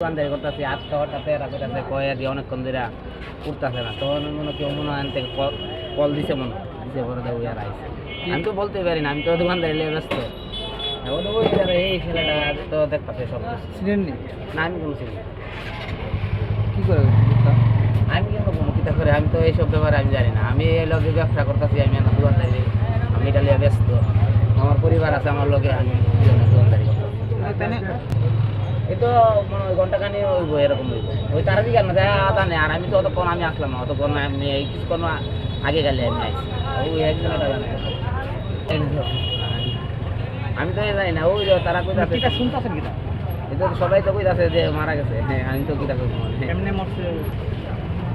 দোকানদারি করতেছি আজ খাওয়াটাতে এরা করতেছে না। তখন মনে কেউ মনে হয় কল দিছে মনে দিছে পরে দেখো ইয়ার আইসে আমি তো বলতে পারি না আমি তো দোকানদারি লিয়ে ব্যস্ত। এখন ওই এই ছেলেটা তো দেখতেছে সব। ছিলেন না? আমি কোনো চিনি না। কি করে আমি কোনো কিতা করে আমি তো এইসব ব্যাপারে আমি জানি না। আমি এই লগে ব্যবসা করতেছি আমি একটা দোকানদারি আমি এটা ব্যস্ত। আমার পরিবার আছে আমার লগে আমি দোকানদারি এই তো মনে হয় ঘণ্টা খানি হইব এরকম হইব। ওই তারা দিকে না নেই। আর আমি তো অতক্ষণ আমি আসলাম না অতক্ষণ আমি এই কিছুক্ষণ আগে গেলে আমি আইসি ওই একজন এটা জানে আমি তো জানি না ওই তারা কই যাচ্ছে কিটা শুনতাছেন কিটা? এটা সবাই তো কই যাচ্ছে যে মারা গেছে। হ্যাঁ আমি তো কিটা কই এমনি মরছে।